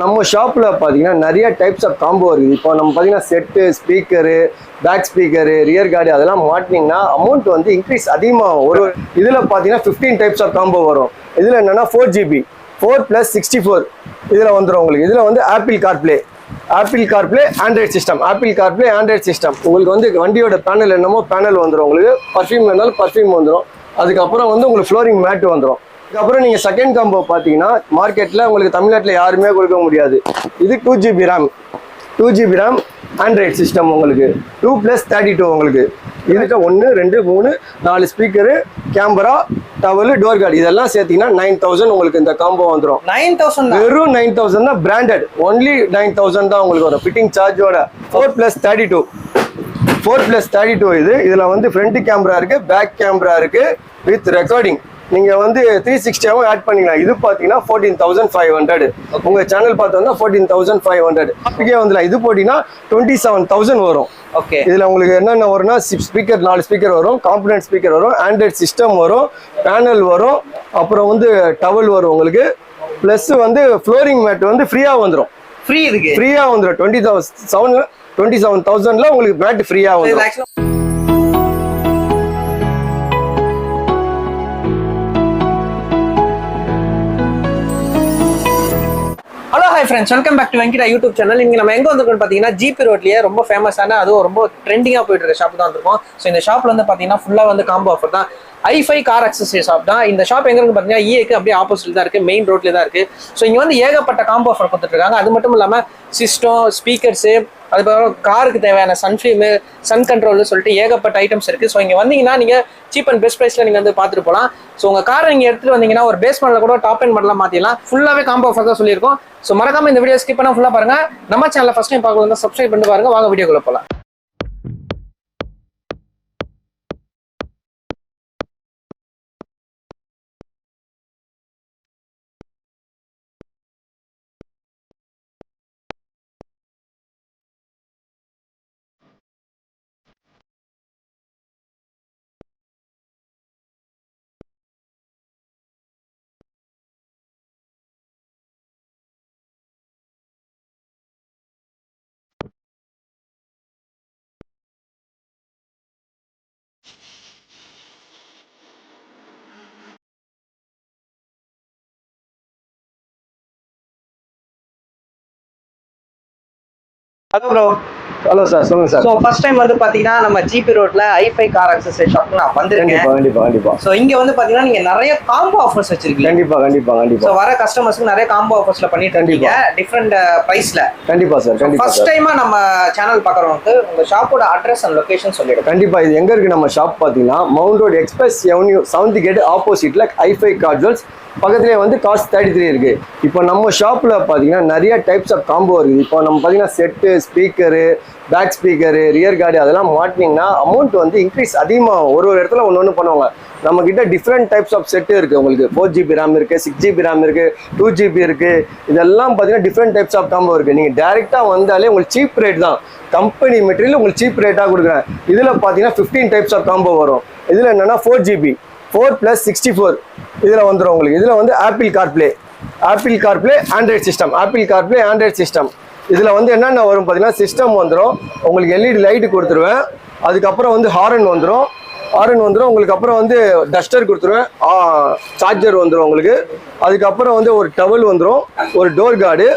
நம்ம ஷாப்பில் பார்த்தீங்கன்னா நிறைய டைப்ஸ் ஆஃப் காம்போ இருக்குது. இப்போ நம்ம பார்த்தீங்கன்னா set speaker back speaker rear guard அதெல்லாம் மாட்டினீங்கன்னா அமௌண்ட் வந்து இன்க்ரீஸ் அதிகமாகும் ஒரு இதில் பார்த்தீங்கன்னா ஃபிஃப்டீன் டைப்ஸ் ஆஃப் காம்போ வரும். இதில் என்னென்னா four GB four plus sixty four இதில் வந்துடும் உங்களுக்கு. இதில் வந்து Apple CarPlay Apple CarPlay Android system Apple CarPlay Android system உங்களுக்கு வந்து வண்டியோட பேனல் என்னமோ பேனல் வந்துடும் உங்களுக்கு. பர்ஃப்யூம் வேணாலும் பர்ஃப்யூம் வந்துடும் அதுக்கப்புறம் வந்து உங்களுக்கு ஃப்ளோரிங் மேட் வந்துடும் அதுக்கப்புறம் நீங்கள் செகண்ட் காம்போ பார்த்தீங்கன்னா மார்க்கெட்டில் உங்களுக்கு தமிழ்நாட்டில் யாருமே கொடுக்க முடியாது. இது two GB RAM two GB RAM Android system உங்களுக்கு. டூ ப்ளஸ் தேர்ட்டி டூ உங்களுக்கு. இதுக்கு ஒன்று ரெண்டு மூணு நாலு speaker camera towel door guard இதெல்லாம் சேர்த்தீங்கன்னா நைன் தௌசண்ட் உங்களுக்கு இந்த காம்போ வந்துடும் நைன் தௌசண்ட் வெறும் நைன் தௌசண்ட் தான் பிராண்டட் ஒன்லி நைன் தௌசண்ட் தான் உங்களுக்கு வரும். Fitting சார்ஜோட four plus thirty two four plus thirty two இது. இதில் வந்து ஃப்ரண்ட் கேமரா இருக்கு பேக் கேமரா இருக்கு வித் ரெக்கார்டிங் நீங்க வந்து த்ரீ சிக்ஸ்டியாவும் ஆட் பண்ணிக்கலாம். இது பார்த்தீங்கன்னா ஃபோர்டீன் தௌசண்ட் ஃபைவ் ஹண்ட்ரட் உங்க சேனல் பார்த்தோம்னா ஃபோர்டீன் தௌசண்ட் ஃபைவ் ஹண்ட்ரட் அப்படியே வந்துடலாம். இது போட்டிங்கன்னா டுவெண்ட்டி செவன் தௌசண்ட் வரும். ஓகே இதில் உங்களுக்கு என்னென்ன வரும்னா ஸ்பீக்கர் நாலு ஸ்பீக்கர் வரும் காம்பனன்ட் ஸ்பீக்கர் வரும் ஆண்ட்ராய்ட் சிஸ்டம் வரும் பேனல் வரும் அப்புறம் வந்து டவல் வரும் உங்களுக்கு. ப்ளஸ் வந்து ஃப்ளோரிங் மேட் வந்து ஃப்ரீயாக வந்துடும் ஃப்ரீ இருக்கு ஃப்ரீயாக வந்துடும் twenty thousand seven twenty seven தௌசண்ட்ல உங்களுக்கு மேட் ஃப்ரீயாக வந்துடும் hi friends welcome back to Venkida YouTube channel இங்கே நம்ம எங்கே வந்திருக்கோம் பார்த்தீங்கன்னா ஜிபி ரோட்லேயே ரொம்ப ஃபேமஸான அதுவும் ரொம்ப ட்ரெண்டிங்காக போயிட்டு இருக்க ஷாப் தான் இருக்கும் ஸோ இந்த ஷாப்ல வந்து பார்த்தீங்கன்னா ஃபுல்லாக வந்து காம்போ ஆஃபர் தான். ஐஃபை கார் அக்சசரி ஷாப் தான். இந்த ஷாப் எங்க இருக்கு பார்த்தீங்கன்னா இஏக்கு அப்படியே ஆப்போசிட் தான் இருக்கு மெயின் ரோட்ல தான் இருக்கு. ஸோ இங்கே வந்து ஏகப்பட்ட காம்போ ஆஃபர் கொடுத்துட்டு இருக்காங்க. அது மட்டும் இல்லாமல் சிஸ்டம் ஸ்பீக்கர்ஸு அதுக்கப்புறம் காருக்கு தேவையான சன்ஃபீமு சன் கண்ட்ரோல்னு சொல்லிட்டு ஏகப்பட்ட ஐட்டம்ஸ் இருக்குது ஸோ இங்கே வந்தீங்கன்னா நீங்கள் சீப் அண்ட் பெஸ்ட் ப்ரைஸில் நீங்கள் வந்து பார்த்துட்டு போகலாம் ஸோ உங்கள் காரை நீங்கள் எடுத்துட்டு வந்தீங்கன்னா ஒரு பேஸ் மாடலில் கூட டாப் அண்ட் மாடலில் மாற்றிடலாம் ஃபுல்லாகவே காம்போ ஆஃபர் தான் சொல்லியிருக்கோம். ஸோ மறக்காமல் இந்த வீடியோ ஸ்கிப் பண்ணால் ஃபுல்லாக பாருங்க. நம்ம சேனலில் ஃபஸ்ட் டைம் பார்க்கணும் சப்ஸ்கிரைப் பண்ணி பாருங்கள் வாங்க வீடியோக்குள்ளே போலாம். ஹலோ ப்ரோ ஹலோ சார் சொல்லுங்க சார் ஸோ ஃபர்ஸ்ட் டைம் வந்து பாத்தீங்கன்னா நம்ம ஜிபி ரோட்ல ஐஃபை கார் அக்சசரி ஷாப் நான் வந்திருக்கேன். கண்டிப்பா கண்டிப்பா ஸோ இங்க வந்து பாத்தீங்கன்னா நீங்க நிறைய காம்போ ஆஃபர்ஸ் வச்சிருக்கீங்க. கண்டிப்பா கண்டிப்பா ஸோ கண்டிப்பா வர கஸ்டமர்ஸ்க்கு நிறைய காம்போ ஆஃபர்ஸ்ல பண்ணிட்டு இருக்கீங்க. டிஃப்ரெண்ட் ப்ரைஸ்ல கண்டிப்பா சார் கண்டிப்பா ஃபர்ஸ்ட் டைமா நம்ம சேனல் பாக்குறவங்களுக்கு உங்க ஷாப்போட அட்ரஸ் அண்ட் லொகேஷன் சொல்லிடுங்க. கண்டிப்பா இது எங்க இருக்கு நம்ம ஷாப் பாத்தீங்கன்னா Mount Road express avenue seventh gate ஆப்போசிட்ல ஐஃபை கார்ஜுவல்ஸ் பக்கத்துலேயே வந்து காஸ்ட் தேர்ட்டி த்ரீ இருக்கு. இப்போ நம்ம ஷாப்ல பாத்தீங்கன்னா நிறைய டைப்ஸ் ஆஃப் காம்போ இருக்குது இப்போ நம்ம பாத்தீங்கன்னா set speaker back speaker rear guard அதெல்லாம் மாட்டினீங்கன்னா அமௌண்ட் வந்து இன்க்ரீஸ் அதிகமாகும் ஒரு ஒரு இடத்துல ஒன்று ஒன்று பண்ணுவாங்க. நம்மக்கிட்ட டிஃப்ரெண்ட் டைப்ஸ் ஆஃப் செட்டு இருக்குது உங்களுக்கு. ஃபோர் ஜிபி ரேம் இருக்குது சிக்ஸ் ஜிபி ரேம் இருக்குது டூ ஜிபி இருக்குது இதெல்லாம் பார்த்தீங்கன்னா டிஃப்ரெண்ட் டைப்ஸ் ஆஃப் காம்போ இருக்குது நீங்கள் டேரெக்டாக வந்தாலே உங்களுக்கு சீப் ரேட் தான். கம்பெனி மெட்டீரியல் உங்களுக்கு சீப் ரேட்டாக கொடுக்குறேன். இதில் பார்த்தீங்கன்னா ஃபிஃப்டீன் டைப்ஸ் ஆஃப் காம்போ வரும். இதில் என்னென்னா four GB four plus sixty four இதில் வந்துடும் உங்களுக்கு. இதில் வந்து Apple CarPlay Apple CarPlay Android system Apple CarPlay Android system இதில் வந்து என்னென்ன வரும் பார்த்தீங்கன்னா சிஸ்டம் வந்துடும் உங்களுக்கு எல்இடி லைட்டு கொடுத்துருவேன். அதுக்கப்புறம் வந்து ஹாரன் வந்துடும் ஹாரன் வந்துடும் உங்களுக்கு அப்புறம் வந்து டஸ்டர் கொடுத்துருவேன். சார்ஜர் வந்துடும் உங்களுக்கு. அதுக்கப்புறம் வந்து ஒரு டவல் வந்துடும் ஒரு டோர் கார்டு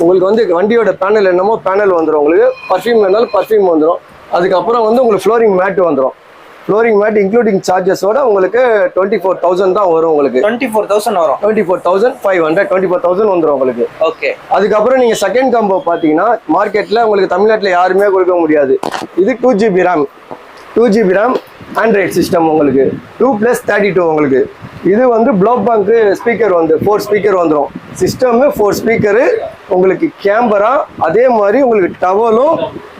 உங்களுக்கு வந்து வண்டியோட பேனல் என்னமோ பேனல் வந்துடும் உங்களுக்கு. பர்ஃப்யூம் வேணாலும் பர்ஃப்யூம் வந்துடும் அதுக்கப்புறம் வந்து உங்களுக்கு ஃப்ளோரிங் மேட்டு வந்துடும் ஃப்ளோரிங் மேட் இன்க்ளூடிங் சார்ஜஸோட உங்களுக்கு டுவெண்ட்டி ஃபோர் தௌசண்ட் தான் வரும் உங்களுக்கு. டுவெண்ட்டி ஃபோர் தௌசண்ட் வரும். Twenty four thousand five hundred twenty four thousand வந்துடும் உங்களுக்கு. ஓகே அதுக்கப்புறம் நீங்கள் செகண்ட் காம்போ பார்த்தீங்கன்னா மார்க்கெட்டில் உங்களுக்கு தமிழ்நாட்டில் யாருமே கொடுக்க முடியாது. இது two GB RAM two GB RAM Android system உங்களுக்கு. டூ ப்ளஸ் தேர்ட்டி டூ உங்களுக்கு. இது வந்து ப்ளோக் பேங்க்கு ஸ்பீக்கர் வந்து ஃபோர் ஸ்பீக்கர் வந்துடும் சிஸ்டமு ஃபோர் ஸ்பீக்கரு உங்களுக்கு கேமரா அதே மாதிரி உங்களுக்கு டவலும்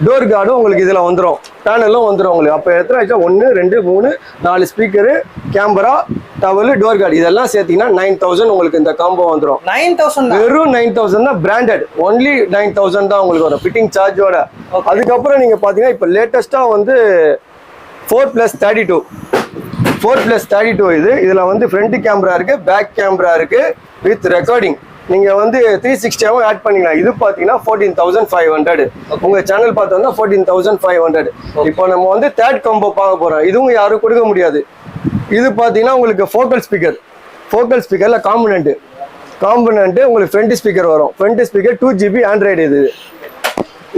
டோர் கார்டும் உங்களுக்கு இதில் வந்துடும் பேனலும் வந்துடும் உங்களுக்கு. அப்போ எத்தனை ஆயிடுச்சா? ஒன்று ரெண்டு மூணு நாலு speaker camera towel door guard இதெல்லாம் சேர்த்தீங்கன்னா நைன் தௌசண்ட் உங்களுக்கு இந்த காம்போ வந்துடும் நைன் தௌசண்ட் வெறும் நைன் தௌசண்ட் தான் பிராண்டட் ஒன்லி நைன் தௌசண்ட் தான் உங்களுக்கு வரும். ஃபிட்டிங் சார்ஜோட அதுக்கப்புறம் நீங்க பாத்தீங்கன்னா இப்போ லேட்டஸ்டா வந்து four plus thirty two four plus thirty two இது. இதுல வந்து ஃப்ரண்ட் கேமரா இருக்கு பேக் கேமரா இருக்கு வித் ரெக்கார்டிங் நீங்கள் வந்து த்ரீ சிக்ஸ்டியாவும் ஆட் பண்ணிக்கலாம். இது பார்த்தீங்கன்னா ஃபோர்டீன் தௌசண்ட் ஃபைவ் ஹண்ட்ரட் உங்கள் சேனல் பார்த்தோம்னா ஃபோர்டீன் தௌசண்ட் ஃபைவ் ஹண்ட்ரட் இப்போ நம்ம வந்து தேர்ட் காம்போ பார்க்க போகிறோம் இதுவும் யாரும் கொடுக்க முடியாது. இது பார்த்தீங்கன்னா உங்களுக்கு ஃபோக்கல் ஸ்பீக்கர் ஃபோக்கல் ஸ்பீக்கரில் காம்பனண்ட்டு காம்பனண்ட்டு உங்களுக்கு ஃப்ரண்ட் ஸ்பீக்கர் வரும். Front speaker two GB Android இது.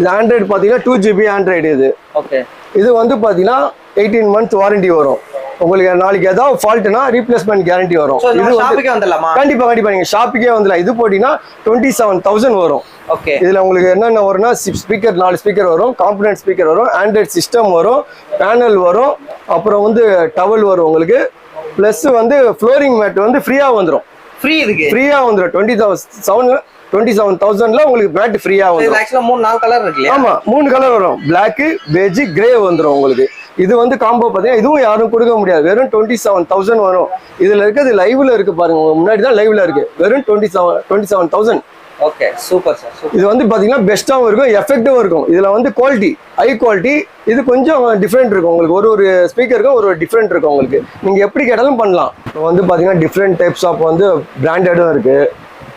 இது ஆண்ட்ராய்டு பார்த்தீங்கன்னா டூ ஜிபி ஆண்ட்ராய்டு இது. ஓகே இது வந்து பார்த்தீங்கன்னா எயிட்டீன் மந்த் வாரண்டி வரும். உங்களுக்கு நாளைக்கு ஏதாவது ஃபால்ட்னா ரீப்ளேஸ்மெண்ட் கேரண்டி வரும். இது வந்துடலாமா? கண்டிப்பா கண்டிப்பா. நீங்க ஷாப்புக்கே வந்துடலாம். இது போட்டீங்கன்னா டுவெண்ட்டி செவன் தௌசண்ட் வரும். ஓகே இதுல உங்களுக்கு என்னென்ன வரும்னா ஸ்பீக்கர் நாலு ஸ்பீக்கர் வரும் காம்பனன்ட் ஸ்பீக்கர் வரும் ஆண்ட்ராய்ட் சிஸ்டம் வரும் பேனல் வரும் அப்புறம் வந்து டவல் வரும் உங்களுக்கு. ப்ளஸ் வந்து ஃப்ளோரிங் மேட் வந்து ஃப்ரீயா வந்துடும் ஃப்ரீ இதுக்கு? ஃப்ரீயா வந்துடும் twenty thousand seven twenty seven தௌசண்ட்ல உங்களுக்கு மேட் ஃப்ரீயா வந்துடும் மூணு நாலு கலர் இருக்கு ஆமா மூணு கலர் வரும். பிளாக் பேஜ் கிரே வந்துடும் உங்களுக்கு. இது வந்து காம்போ பார்த்தீங்கன்னா இதுவும் யாரும் கொடுக்க முடியாது. வெறும் டுவெண்ட்டி செவன் தௌசண்ட் வரும். இதுல இருக்கிறது லைவ்ல இருக்கு பாருங்க. முன்னாடி தான் லைவ்ல இருக்கு. வெறும் twenty seven twenty seven thousand okay super sir இது வந்து பாத்தீங்கன்னா பெஸ்ட்டாகவும் இருக்கும் எஃபெக்டிவும் இருக்கும். இதுல வந்து குவாலிட்டி ஹை குவாலிட்டி இது கொஞ்சம் டிஃப்ரெண்ட் இருக்கும். உங்களுக்கு ஒரு ஒரு ஸ்பீக்கருக்கும் ஒரு ஒரு டிஃப்ரெண்ட் இருக்கும் உங்களுக்கு. நீங்க எப்படி கேட்டாலும் பண்ணலாம். இப்போ வந்து பாத்தீங்கன்னா டிஃப்ரெண்ட் டைப்ஸ் ஆஃப் வந்து பிராண்டடும் இருக்கு.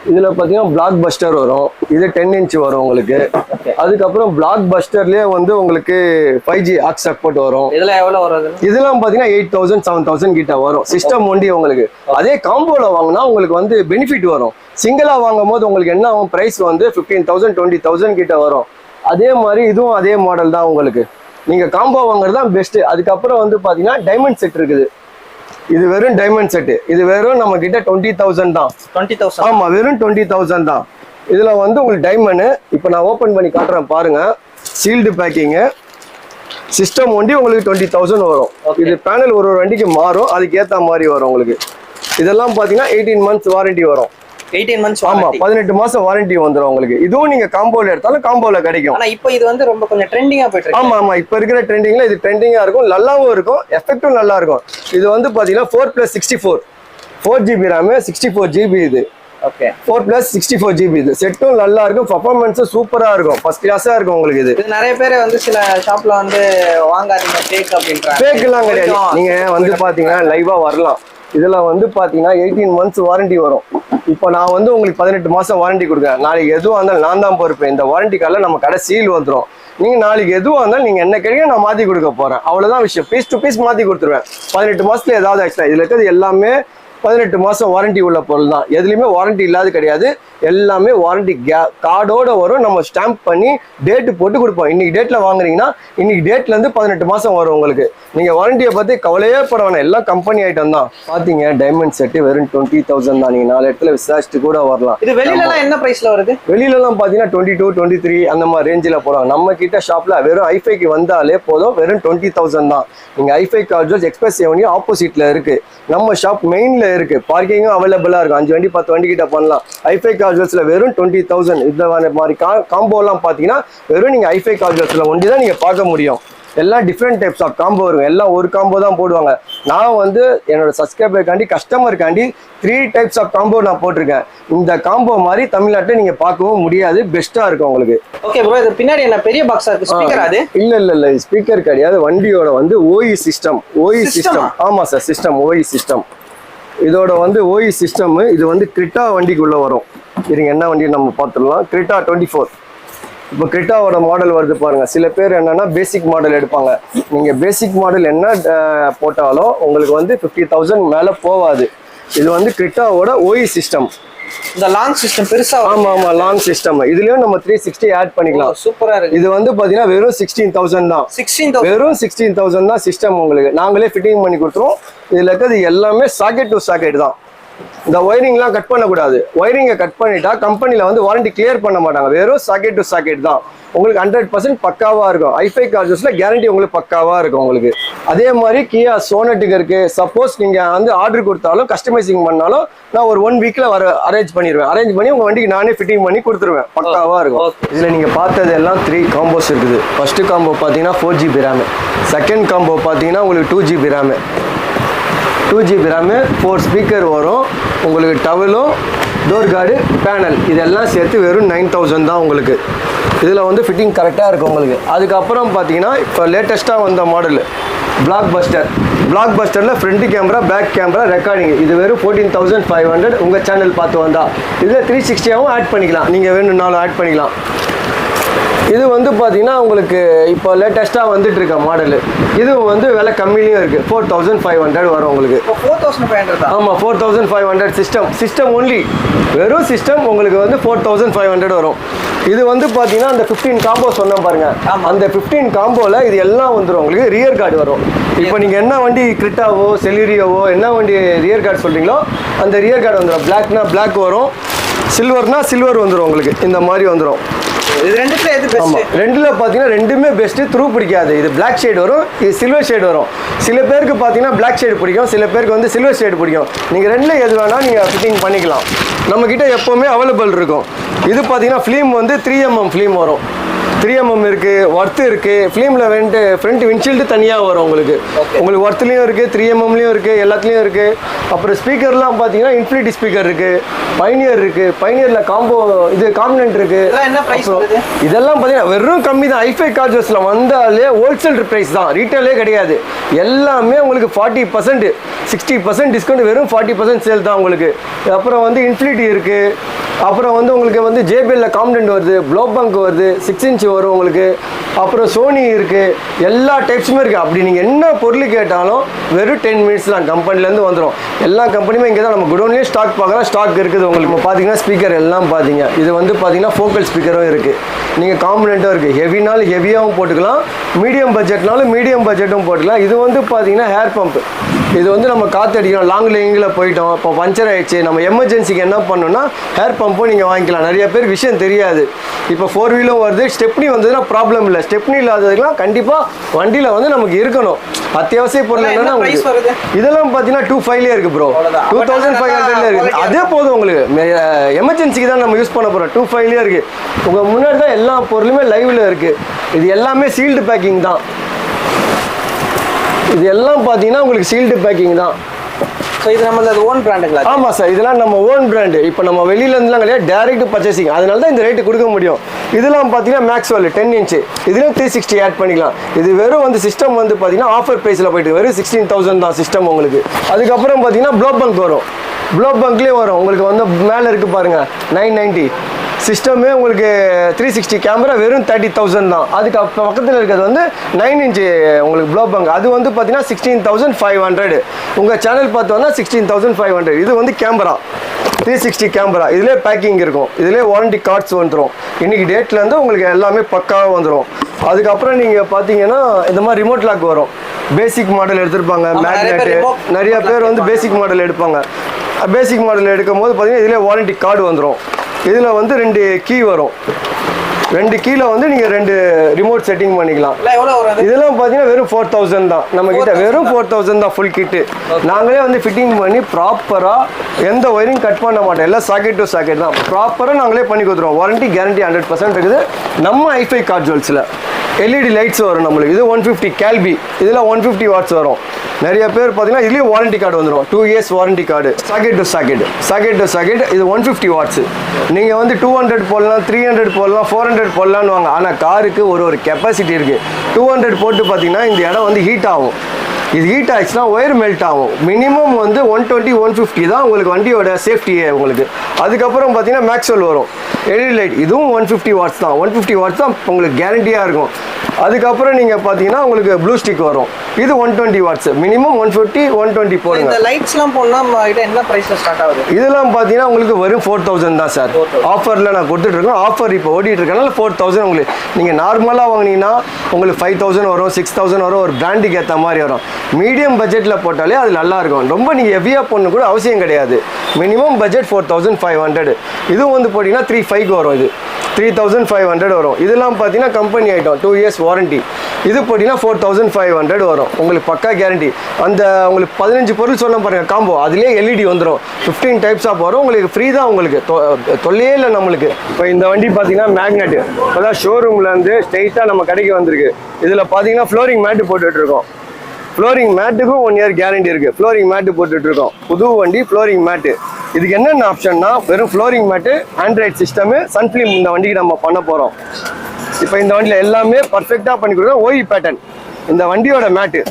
இதுல பாத்தீங்கன்னா பிளாக் பஸ்டர் வரும். இது டென் இன்ச் வரும் உங்களுக்கு. அதுக்கப்புறம் பிளாக் பஸ்டர்லயே வந்து உங்களுக்கு ஃபைவ் ஜி ஆக்ஸ் சப்போர்ட் வரும். இதுல எவ்வளவு வருது இதெல்லாம் பாத்தீங்கன்னா எயிட் தௌசண்ட் செவன் தௌசண்ட் கிட்ட வரும். சிஸ்டம் ஒண்டி உங்களுக்கு. அதே காம்போல வாங்கினா உங்களுக்கு வந்து பெனிஃபிட் வரும். சிங்கிளா வாங்கும் போது உங்களுக்கு என்ன ஆகும்? பிரைஸ் வந்து ஃபிஃப்டீன் தௌசண்ட் டுவெண்ட்டி தௌசண்ட் கிட்ட வரும். அதே மாதிரி இதுவும் அதே மாடல் தான் உங்களுக்கு. நீங்க காம்போ வாங்குறது தான் பெஸ்ட் அதுக்கப்புறம் வந்து பாத்தீங்கன்னா டைமண்ட் செட் இருக்குது. இது வெறும் டைமண்ட் செட் இது வெறும் நம்ம கிட்ட டுவெண்ட்டி தௌசண்ட் தான். டுவெண்ட்டி தௌசண்ட் ஆமா வெறும் டுவெண்ட்டி தௌசண்ட் தான். இதுல வந்து உங்களுக்கு டைமண்ட் இப்போ நான் ஓபன் பண்ணி காட்டுறேன் பாருங்க. சீல்டு பேக்கிங்கு சிஸ்டம் ஒண்டி உங்களுக்கு டுவெண்ட்டி தௌசண்ட் வரும். இது பேனல் ஒரு ஒரு வண்டிக்கு மாறும். அதுக்கு ஏத்த மாதிரி வரும் உங்களுக்கு. இதெல்லாம் பாத்தீங்கன்னா எயிட்டீன் மந்த்ஸ் வாரண்டி வரும். எயிட்டீன் மந்த்ஸ் ஆமா பதினெட்டு மாசம் வாரண்டி வந்துடும் உங்களுக்கு. இதுவும் நீங்க காம்போல எடுத்தாலும் காம்போல கிடைக்கும். ஆனா இப்போ இது வந்து ரொம்ப கொஞ்சம் ட்ரெண்டிங்கா போயிட்டு ஆமா ஆமா. இப்ப இருக்கிற ட்ரெண்டிங்ல இது ட்ரெண்டிங்கா இருக்கும். நல்லாவும் இருக்கும். எஃபெக்டும் நல்லா இருக்கும். இது வந்து பாத்தீங்கன்னா four plus sixty four four GB RAM sixty four GB இது. Okay four plus sixty four GB இது. செட்டும் நல்லா இருக்கும். பர்ஃபார்மன்ஸும் சூப்பரா இருக்கும். ஃபர்ஸ்ட் கிளாஸா இருக்கும் உங்களுக்கு இது. நிறைய பேர் வந்து சில ஷாப்ல வந்து வாங்காதீங்க ஃபேக் அப்படின்றாங்க. ஃபேக்கெல்லாம் கிடையாது. கொஞ்சம் நீங்க வந்து பாத்தீங்கன்னா லைவா வரலாம். இதில் வந்து பார்த்தீங்கன்னா எயிட்டீன் மந்த்ஸ் வாரண்டி வரும். இப்போ நான் வந்து உங்களுக்கு பதினெட்டு மாதம் வாரண்டி கொடுக்குறேன். நாளைக்கு எதுவும் இருந்தாலும் நான் தான் பொறுப்பேன். இந்த வாரண்டி காலில் நம்ம கடை சீல் வந்துடும் நீங்கள் நாளைக்கு எதுவும் இருந்தாலும் நீங்கள் என்ன கேட்க நான் மாற்றி கொடுக்க போகிறேன் அவ்வளோதான் விஷயம். பீஸ் டு பீஸ் மாற்றி கொடுத்துருவேன். பதினெட்டு மாதத்தில் ஏதாவது ஆக்சுவலா இதில் இருக்கிறது எல்லாமே பதினெட்டு மாசம் வாரண்டி உள்ள பொருள் தான். எதுலையுமே வாரண்டி இல்லாத கிடையாது. எல்லாமே வாரண்டி கார்டோட வரும். நம்ம ஸ்டாம்ப் பண்ணி டேட்டு போட்டு கொடுப்போம். இன்னைக்கு டேட்ல வாங்குறீங்கன்னா இன்னைக்கு டேட்ல இருந்து பதினெட்டு மாசம் வரும் உங்களுக்கு. நீங்க வாரண்டியை பத்தி கவலையே பட வேணாம். எல்லாம் கம்பெனி ஐட்டம் தான். பாத்தீங்க டைமண்ட் செட்டு வெறும் டுவெண்ட்டி தௌசண்ட் தான். நீங்க நாலு இடத்துல விசாரிச்சுட்டு கூட வரலாம். இது வெளியில எல்லாம் என்ன பிரைஸ்ல வருது? வெளியிலலாம் பார்த்தீங்கன்னா டுவெண்ட்டி டூ டுவெண்ட்டி த்ரீ அந்த மாதிரி ரேஞ்சில் போகலாம் நம்ம கிட்ட ஷாப்பில் வெறும் ஐஃபைக்கு வந்தாலே போதும். வெறும் டுவெண்ட்டி தௌசண்ட் தான். நீங்கள் ஐஃபை கார்ஜோஸ் எக்ஸ்பிரஸ் எவனியும் ஆப்போசிட்டில் இருக்குது நம்ம ஷாப் மெயினில் இருக்குது பார்க்கிங்கும் அவைலபிளாக இருக்கும். அஞ்சு வண்டி பத்து வண்டி கிட்ட பண்ணலாம் ஐஃபை கார்ஜோஸில் வெறும் டுவெண்ட்டி தௌசண்ட் இந்த மாதிரி கா காம்போலாம் பார்த்தீங்கன்னா வெறும் நீங்கள் ஐஃபை கார்ஜோஸில் ஒண்டி தான் நீங்கள் பார்க்க முடியும். எல்லாம் டிஃப்ரெண்ட் டைப்ஸ் ஆஃப் காம்போ இருக்கும். எல்லாம் ஒரு காம்போ தான் போடுவாங்க. நான் வந்து என்னோட சப்ஸ்கிரைபருக்காண்டி கஸ்டமருக்காண்டி த்ரீ டைப்ஸ் ஆஃப் காம்போ நான் போட்டிருக்கேன். இந்த காம்போ மாதிரி தமிழ்நாட்டில் நீங்கள் பார்க்கவும் முடியாது. பெஸ்ட்டாக இருக்கும் உங்களுக்கு. ஓகே ப்ரோ இது பின்னாடி என்ன பெரிய பாக்ஸா இருக்கு? ஸ்பீக்கர் அது? இல்ல இல்ல இல்ல. ஸ்பீக்கர் கிடையாது. வண்டியோட வந்து ஓஇ சிஸ்டம் ஓஇ சிஸ்டம் ஆ? ஆமா சார் சிஸ்டம் ஓஇ சிஸ்டம் இதோட வந்து ஓஇ சிஸ்டம் இது வந்து கிரிட்டா வண்டிக்குள்ள வரும். இருங்க என்ன வண்டி நம்ம பார்த்துடலாம். கிரிட்டா டுவெண்ட்டி ஃபோர் இப்போ கிரிட்டாவோட மாடல் வருது பாருங்க. சில பேர் என்னன்னா பேசிக் மாடல் எடுப்பாங்க. நீங்க பேசிக் மாடல் என்ன போட்டாலும் உங்களுக்கு வந்து ஃபிஃப்டி தௌசண்ட் மேல போகாது இது வந்து கிரிட்டாவோட ஓஇ சிஸ்டம் இந்த லாங் சிஸ்டம் பெருசா ஆமா ஆமா லாங் சிஸ்டம் இதுலயும் நம்ம த்ரீ சிக்ஸ்டி ஆட் பண்ணிக்கலாம். சூப்பரா இருக்கு. இது வந்து பாத்தீங்கன்னா வெறும் சிக்ஸ்டீன் தௌசண்ட் தான். சிக்ஸ்டீன் வெறும் சிக்ஸ்டீன் தௌசண்ட் தான் சிஸ்டம் உங்களுக்கு. நாங்களே ஃபிட்டிங் பண்ணி கொடுத்துருவோம். இதுல இருக்கிறது எல்லாமே சாக்கெட் டு சாக்கெட் தான். இந்த ஒயரிங்லாம் கட் பண்ணக்கூடாது. ஒயரிங்கை கட் பண்ணிட்டா கம்பெனியில் வந்து வாரண்டி கிளியர் பண்ண மாட்டாங்க. வெறும் சாக்கெட் டு சாக்கெட் தான். உங்களுக்கு ஹண்ட்ரட் பர்சன்ட் பக்காவாக இருக்கும். ஐஃபை கார்ஜஸில் கேரண்டி உங்களுக்கு பக்காவாக இருக்கும் உங்களுக்கு. அதே மாதிரி கியா சோனட்டுக்கு இருக்கு. சப்போஸ் நீங்கள் வந்து ஆர்டர் கொடுத்தாலும் கஸ்டமைசிங் பண்ணாலும் நான் ஒரு ஒன் வீக்கில் வர அரேஞ்ச் பண்ணிடுவேன் அரேஞ்ச் பண்ணி உங்கள் வண்டிக்கு நானே ஃபிட்டிங் பண்ணி கொடுத்துருவேன். பக்காவாக இருக்கும். இதில் நீங்கள் பார்த்தது எல்லாம் த்ரீ காம்போஸ் இருக்குது. ஃபஸ்ட்டு காம்போ பார்த்தீங்கன்னா four GB RAM second combo பார்த்தீங்கன்னா உங்களுக்கு two GB RAM two GB RAM four speaker வரும். உங்களுக்கு டவலும் டோர் கார்டு பேனல் இதெல்லாம் சேர்த்து வெறும் நைன் தௌசண்ட் தான் உங்களுக்கு. இதில் வந்து ஃபிட்டிங் கரெக்டாக இருக்கும் உங்களுக்கு. அதுக்கப்புறம் பார்த்தீங்கன்னா இப்போ லேட்டஸ்ட்டாக வந்த மாடல் பிளாக் பஸ்டர் பிளாக் பஸ்டரில் front camera back camera recording இது வெறும் ஃபோர்டீன் தௌசண்ட் ஃபைவ் ஹண்ட்ரட் உங்கள் சேனல் பார்த்து வந்தால் இதில் த்ரீ சிக்ஸ்டியாகவும் ஆட் பண்ணிக்கலாம். நீங்கள் வேணும்னாலும் ஆட் பண்ணிக்கலாம். இது வந்து பார்த்தீங்கன்னா உங்களுக்கு இப்போ லேட்டஸ்ட்டாக வந்துட்டு இருக்க மாடலு இது வந்து விலை கம்மியிலையும் இருக்குது ஃபோர் தௌசண்ட் ஃபைவ் ஹண்ட்ரட் வரும் உங்களுக்கு. ஃபோர் தௌசண்ட் ஃபைவ் ஹண்ட்ரட் ஆமாம் four thousand five hundred system system only வெறும் சிஸ்டம் உங்களுக்கு வந்து ஃபோர் தௌசண்ட் ஃபைவ் ஹண்ட்ரட் வரும். இது வந்து பார்த்தீங்கன்னா அந்த ஃபிஃப்டீன் காம்போ சொன்னேன் பாருங்க. அந்த ஃபிஃப்டீன் காம்போவில் இது எல்லாம் வந்துடும் உங்களுக்கு ரியர் கார்டு வரும். இப்போ நீங்கள் என்ன வண்டி கிரிட்டாவோ செலிரியோவோ என்ன வண்டி ரியர் கார்டு சொல்கிறீங்களோ அந்த ரியர் கார்டு வந்துடும் பிளாக்னா பிளாக் வரும். சில்வர்னா சில்வர் வந்துடும் உங்களுக்கு. இந்த மாதிரி வந்துடும் இது ரெண்டுல எது பெஸ்ட் ரெண்டுல பாத்தீங்கன்னா ரெண்டுமே பெஸ்ட் த்ரூ பிடிக்காது. இது பிளாக் ஷேட் வரும் இது சில்வர் ஷேட் வரும். சில பேருக்கு பாத்தீங்கன்னா பிளாக் ஷேட் பிடிக்கும் சில பேருக்கு வந்து சில்வர் ஷேட் பிடிக்கும். நீங்க ரெண்டுல எது வேணா நீங்க ஃபிட்டிங் பண்ணிக்கலாம். நம்ம கிட்ட எப்பவுமே அவைலபிள் இருக்கும். இது பாத்தீங்கன்னா ஃபிலிம் வந்து த்ரீ எம்எம் ஃபிலிம் வரும். த்ரீ எம்எம் இருக்கு ஒர்த் இருக்கு. ஃபிலிமில் வந்துட்டு ஃப்ரண்ட் விண்ட்ஷீல்டு தனியாக வரும் உங்களுக்கு. உங்களுக்கு ஒர்த்லேயும் இருக்கு த்ரீ எம்எம்லையும் இருக்கு எல்லாத்துலேயும் இருக்கு. அப்புறம் ஸ்பீக்கர்லாம் பார்த்தீங்கன்னா இன்ஃபினிட்டி ஸ்பீக்கர் இருக்கு. பைனியர் இருக்கு. பைனியரில் காம்போ இது காம்பினன்ட் இருக்கு. இதெல்லாம் பார்த்தீங்கன்னா வெறும் கம்மி தான். ஐஃபை கார்ஜஸில் வந்தாலே ஹோல்சேல் ப்ரைஸ் தான். ரீட்டைலே கிடையாது. எல்லாமே உங்களுக்கு forty percent sixty percent discount வெறும் ஃபார்ட்டி பர்சன்ட் சேல் தான் உங்களுக்கு. அப்புறம் வந்து இன்ஃபினிட்டி இருக்குது அப்புறம் வந்து உங்களுக்கு வந்து ஜேபிஎல்ல காம்பனண்ட் வருது ப்ளோ பங்க் வருது சிக்ஸ் இன்ச் வரும் உங்களுக்கு. அப்புறம் சோனி இருக்குது எல்லா டைப்ஸுமே இருக்குது அப்படி நீங்கள் என்ன பொருள் கேட்டாலும் வெறும் டென் மினிட்ஸ் தான். கம்பெனிலேருந்து வந்துடும் எல்லா கம்பெனியுமே இங்கே தான் நம்ம குடோன்லேயே ஸ்டாக் பார்க்கலாம் ஸ்டாக் இருக்குது. உங்களுக்கு இப்போ பார்த்தீங்கன்னா ஸ்பீக்கர் எல்லாம் பார்த்தீங்க இது வந்து பார்த்தீங்கன்னா ஃபோக்கல் ஸ்பீக்கரும் இருக்குது நீங்கள் காம்பனண்ட்டும் இருக்குது ஹெவினாலும் ஹெவியாகவும் போட்டுக்கலாம். மீடியம் பட்ஜெட்னாலும் மீடியம் பட்ஜெட்டும் போட்டுக்கலாம். இது வந்து பார்த்தீங்கன்னா ஹேர் பம்ப் இது வந்து நம்ம காற்று அடிக்கணும் லாங் லேங்கில் போயிட்டோம். இப்போ பஞ்சர் ஆயிடுச்சு. நம்ம எமர்ஜென்சிக்கு என்ன பண்ணணும்னா ஹேர் பம்பும் நீங்கள் வாங்கிக்கலாம். நிறைய பேர் விஷயம் தெரியாது. இப்போ ஃபோர் வீலும் வருது. ஸ்டெப்னி வந்ததுன்னா ப்ராப்ளம் இல்லை. ஸ்டெப்னி இல்லாததுக்கெல்லாம் கண்டிப்பாக வண்டியில் வந்து நமக்கு இருக்கணும். அத்தியாவசிய பொருள் என்ன என்னன்னா? இதெல்லாம் பார்த்தீங்கன்னா டூ ஃபைவ்லேயே இருக்கு ப்ரோ. டூ தௌசண்ட் ஃபைவ் நல்லா ஹண்ட்ரட்ல இருக்கு. quality அதே போதும் உங்களுக்கு. எமர்ஜென்சிக்கு தான் நம்ம யூஸ் பண்ண போகிறோம் டூ ஃபைவ்லேயே இருக்கு. உங்கள் முன்னாடி தான் எல்லா பொருளுமே லைவ்ல இருக்கு. இது எல்லாமே சீல்டு பேக்கிங் தான். இது எல்லாம் பார்த்தீங்கன்னா உங்களுக்கு சீல்டு பேக்கிங் தான். ஸோ இது நம்ம ஓன் பிராண்டுங்களா ஆமாம் சார் இதெல்லாம் நம்ம ஓன் பிராண்டு இப்போ நம்ம வெளியில இருந்துலாம் கிடையாது டேரக்ட் பர்ச்சேசிங் அதனால தான் இந்த ரேட்டு கொடுக்க முடியும். இதெல்லாம் பார்த்தீங்கன்னா மேக்ஸ்வெல் டென் இன்ச்சு இதுலேயும் த்ரீ சிக்ஸ்டி ஆட் பண்ணிக்கலாம். இது வெறும் வந்து சிஸ்டம் வந்து பார்த்தீங்கன்னா ஆஃபர் ப்ரைஸில் போயிட்டு வெறும் சிக்ஸ்டீன் தௌசண்ட் தான் சிஸ்டம் உங்களுக்கு. அதுக்கப்புறம் பார்த்தீங்கன்னா ப்ளோ பங்க் வரும். ப்ளோ பங்க்லேயே வரும். உங்களுக்கு வந்து மேலே இருக்கு பாருங்க நைன் நைன்ட்டி சிஸ்டமே உங்களுக்கு த்ரீ சிக்ஸ்டி கேமரா வெறும் தேர்ட்டி தௌசண்ட் தான். அதுக்கு அப்ப பக்கத்தில் இருக்கிறது வந்து நைன் இன்ச்சு உங்களுக்கு ப்ளோ பங்க் அது வந்து பார்த்தீங்கன்னா சிக்ஸ்டீன் தௌசண்ட் ஃபைவ் ஹண்ட்ரட் உங்கள் சேனல் பார்த்து வந்தால் சிக்ஸ்டீன் தௌசண்ட் ஃபைவ் ஹண்ட்ரட் இது வந்து கேமரா த்ரீ சிக்ஸ்டி கேமரா இதிலே பேக்கிங் இருக்கும். இதிலே வாரண்டி கார்ட்ஸ் வந்துடும் இன்னைக்கு டேட்லேருந்து உங்களுக்கு எல்லாமே பக்காவாக வந்துடும் அதுக்கப்புறம் நீங்கள் பார்த்தீங்கன்னா இந்த மாதிரி ரிமோட் லாக் வரும். பேசிக் மாடல் எடுத்திருப்பாங்க. ஆமா, நிறைய பேர் மேக்னெட்டு நிறைய பேர் வந்து. பேசிக் மாடல் எடுப்பாங்க. பேசிக் மாடல் எடுக்கும் போது பார்த்தீங்கன்னா இதிலே வாரண்டி கார்டு வந்துடும் இதில் வந்து ரெண்டு கீ வரும். ரெண்டு கீழே வந்து நீங்கள் ரெண்டு ரிமோட் செட்டிங் பண்ணிக்கலாம். இதெல்லாம் பார்த்தீங்கன்னா வெறும் ஃபோர் தௌசண்ட் தான். நம்ம கிட்ட 4,000 வெறும் ஃபோர் தௌசண்ட் தான் ஃபுல் கிட்டு நாங்களே வந்து ஃபிட்டிங் பண்ணி ப்ராப்பராக எந்த ஒயரிங் கட் பண்ண மாட்டோம். எல்லாம் சாக்கெட் டு சாக்கெட் தான். ப்ராப்பராக நாங்களே பண்ணி கொடுத்துருவோம். வாரண்டி கேரண்டி ஹண்ட்ரட் பர்சன்ட் இருக்குது. நம்ம ஐஃபை கார்ட் ஜுவல்ஸில் எல்இடி லைட்ஸ் வரும் நம்மளுக்கு. இது ஒன் ஃபிஃப்டி கேல்பி இதில் ஒன் ஃபிஃப்டி வாட்ஸ் வரும். நிறைய பேர் பார்த்தீங்கன்னா இதுலேயும் வாரண்டி கார்டு வந்துடும் two years warranty card socket to socket socket to socket இது ஒன் ஃபிஃப்டி வாட்ஸ் நீங்கள் வந்து டூ ஹண்ட்ரட் போடலாம் த்ரீ ஹண்ட்ரட் போடலாம் ஃபோர் ஹண்ட்ரட் போடலான்னு வாங்க. ஆனால் காருக்கு ஒரு ஒரு கெப்பாசிட்டி இருக்குது டூ ஹண்ட்ரட் போட்டு பார்த்தீங்கன்னா இந்த இடம் வந்து ஹீட் ஆகும். இது ஹீட் ஆச்சுன்னா ஒயர் மெல்ட் ஆகும். மினிமம் வந்து ஒன் டுவெண்ட்டி ஒன் ஃபிஃப்டி தான் உங்களுக்கு வண்டியோட சேஃப்டியே உங்களுக்கு. அதுக்கப்புறம் பார்த்தீங்கன்னா மேக்ஸ்வெல் வரும். எல்இடி லைட் இதுவும் ஒன் ஃபிஃப்டி வாட்ஸ் தான். ஒன் ஃபிஃப்டி வாட்ஸ் தான் உங்களுக்கு கேரண்டியாக இருக்கும். அதுக்கப்புறம் நீங்கள் பார்த்தீங்கன்னா உங்களுக்கு ப்ளூ ஸ்டிக் வரும். இது one twenty watts minimum one fifty one twenty போடுங்க. இந்த லைட்ஸ்லாம் போனால் என்ன ப்ரைஸில் ஸ்டார்ட் ஆகுது? இதெல்லாம் பார்த்தீங்கன்னா உங்களுக்கு வெறும் ஃபோர் தௌசண்ட் தான் சார். 4,000. ஆஃபரில் நான் கொடுத்துட்ருக்கேன். ஆஃபர் இப்போ ஓடிட்டு இருக்கனால ஃபோர் தௌசண்ட் உங்களுக்கு. நீங்கள் நார்மலாக வாங்கினீங்கன்னா உங்களுக்கு ஃபைவ் தௌசண்ட் வரும் சிக்ஸ் தௌசண்ட் வரும் ஒரு பிராண்டுக்கு ஏற்ற மாதிரி வரும். மீடியம் பட்ஜெட்டில் போட்டாலே அது நல்லா இருக்கும் ரொம்ப நீங்கள் ஹெவியாக போடணும் கூட அவசியம் கிடையாது. Minimum budget four thousand five hundred இதுவும் வந்து போட்டிங்கன்னா த்ரீ ஃபைவ்க்கு வரும் இது. த்ரீ தௌசண்ட் ஃபைவ் ஹண்ட்ரட் வரும். இதெல்லாம் பார்த்தீங்கன்னா company item two years warranty இது போட்டிங்கன்னா ஃபோர் தௌசண்ட் ஃபைவ் ஹண்ட்ரட் வரும். உங்களுக்கு பக்கா கேரண்டி அந்த உங்களுக்கு பதினஞ்சு பொருள் சொன்ன பாருங்கள் காம்போ அதுலேயே எல்இடி வந்துடும் ஃபிஃப்டீன் டைப்ஸ் ஆஃப் வரும். உங்களுக்கு ஃப்ரீ தான் உங்களுக்கு. தொ- தொல்லையே இல்லை நம்மளுக்கு. இப்போ இந்த வண்டி பார்த்தீங்கன்னா மேக்னெட் இப்போதான் ஷோரூம்லேருந்து ஸ்ட்ரைட்டாக நம்ம கடைக்கு வந்திருக்கு. இதில் பார்த்தீங்கன்னா ஃப்ளோரிங் மேட்டு போட்டுட்ருக்கோம் ஃப்ளோரிங் மேட்டுக்கும் ஒன் இயர் கேரண்டி இருக்குது ஃப்ளோரிங் மேட்டு போட்டுட்ருக்கோம் புது வண்டி ஃப்ளோரிங் மேட்டு இதுக்கு என்னென்ன ஆப்ஷன்னா வெறும் flooring mat android system sun film இந்த வண்டிக்கு நம்ம பண்ண போகிறோம் இப்போ இந்த வண்டியில் எல்லாமே பர்ஃபெக்டாக பண்ணி கொடுக்குறோம். ஓய் பேட்டர்ன் இந்த வண்டியோட மேட்டு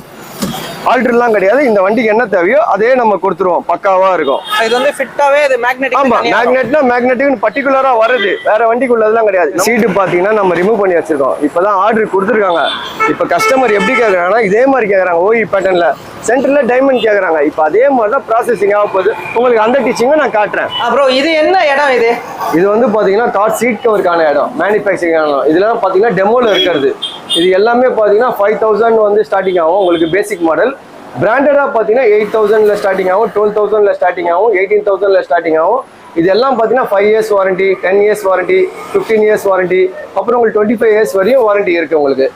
ஆல்ட்ரெலாம் கிடையாது. இந்த வண்டிக்கு என்ன தேவையோ அதே நம்ம கொடுத்துருவோம். பக்காவா இருக்கும். இது வந்து ஃபிட்டாவே இது ஆமா மேக்னெட்டிக் மேக்னெட்னா மேக்னெட்டிக் பர்டிகுலரா வருது. வேற வண்டிக்குள்ளதெல்லாம் கிடையாது. சீட்டு பாத்தீங்கன்னா நம்ம ரிமூவ் பண்ணி வச்சிருக்கோம். இப்பதான் ஆர்டர் கொடுத்துருக்காங்க. இப்ப கஸ்டமர் எப்படி கேக்குறாங்கன்னா இதே மாதிரி கேக்குறாங்க. ஓஇ பேட்டர்ன்ல சென்டர்ல டைமண்ட் கேக்குறாங்க. இப்ப அதே மாதிரி தான் ப்ராசஸிங் ஆக போகுது. உங்களுக்கு அந்த டீச்சிங்கும் நான் காட்டுறேன். ப்ரோ இது என்ன இடம் இது? இது வந்து பாத்தீங்கன்னா கார் சீட் கவருக்கான இடம். மேனுஃபேக்சரிங் இதெல்லாம் பாத்தீங்கன்னா டெமோல இருக்கிறது. இது எல்லாமே பார்த்தீங்கன்னா ஃபைவ் தௌசண்ட் வந்து ஸ்டார்டிங் ஆகும். உங்களுக்கு பேசிக் மாடல் பிராண்டடாக பார்த்தீங்கன்னா எயிட் தௌசண்ட்ல ஸ்டார்டிங் ஆகும். டுவெல் தௌசண்ட்ல ஸ்டார்டிங் ஆகும். எயிட்டீன் தௌசண்ட்ல ஸ்டார்டிங் ஆகும். இது எல்லாம் பாத்தீங்கன்னா five years warranty ten years warranty fifteen years warranty அப்புறம் உங்களுக்கு டுவெண்ட்டி ஃபைவ் இயர்ஸ் வரையும் வாரண்டி இருக்கு உங்களுக்கு.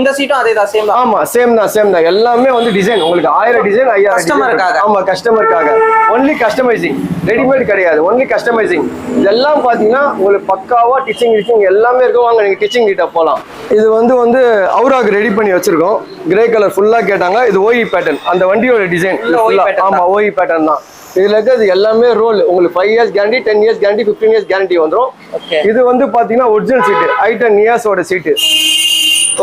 இந்த சீட்டும் அதே தான் சேம் தான். ஆமா சேம் தான் சேம் தான். எல்லாமே வந்து டிசைன் உங்களுக்கு ஆயிரம் டிசைன் ஐயாயிரம் design. ஆமா கஸ்டமருக்காக ஒன்லி கஸ்டமைசிங் ரெடிமேட் கிடையாது. ஒன்லி கஸ்டமைசிங் இதெல்லாம் பாத்தீங்கன்னா உங்களுக்கு பக்காவா டிச்சிங் டிச்சிங் எல்லாமே இருக்கும். வாங்க நீங்க டிச்சிங் கிட்ட போலாம். இது வந்து வந்து அவுராக் ரெடி பண்ணி வச்சிருக்கோம். கிரே கலர் ஃபுல்லா கேட்டாங்க. இது ஓஇ பேட்டர்ன் அந்த வண்டியோட டிசைன் pattern ஆமா ஓஇ பேட்டர்ன் தான். இதுல இருக்கிறது எல்லாமே ரோல் உங்களுக்கு five years guarantee ten years guarantee fifteen years guarantee வந்துரும். ஓகே இது வந்து பாத்தீங்கன்னா ஒரிஜினல் சீட்டு ஐட்டன் நியாஸோட சீட்டு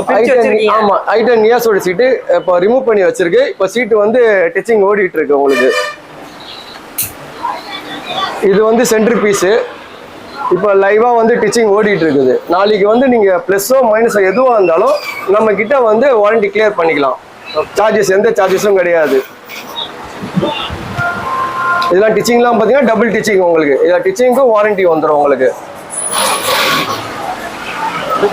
பிரிச்சு வச்சிருக்கீங்க? ஆமா ஐட்டன் நியாஸோட சீட்டு இப்போ ரிமூவ் பண்ணி வச்சிருக்கு. இப்போ சீட்டு வந்து டிச்சிங் ஓடிட்டு இருக்கு உங்களுக்கு. இது வந்து சென்டர் பீஸு இப்போ லைவா வந்து டிச்சிங் ஓடிட்டு இருக்குது. நாளைக்கு வந்து நீங்க ப்ளஸ்ஸோ மைனஸோ எதுவாக இருந்தாலும் நம்ம கிட்ட வந்து வாரண்டி கிளியர் பண்ணிக்கலாம். சார்ஜஸ் எந்த சார்ஜஸும் கிடையாது. இதெல்லாம் டிச்சிங்லாம் பார்த்தீங்கன்னா டபுள் டிச்சிங் உங்களுக்கு. இதில் டிச்சிங்க்கும் வாரண்டி வந்துடும் உங்களுக்கு.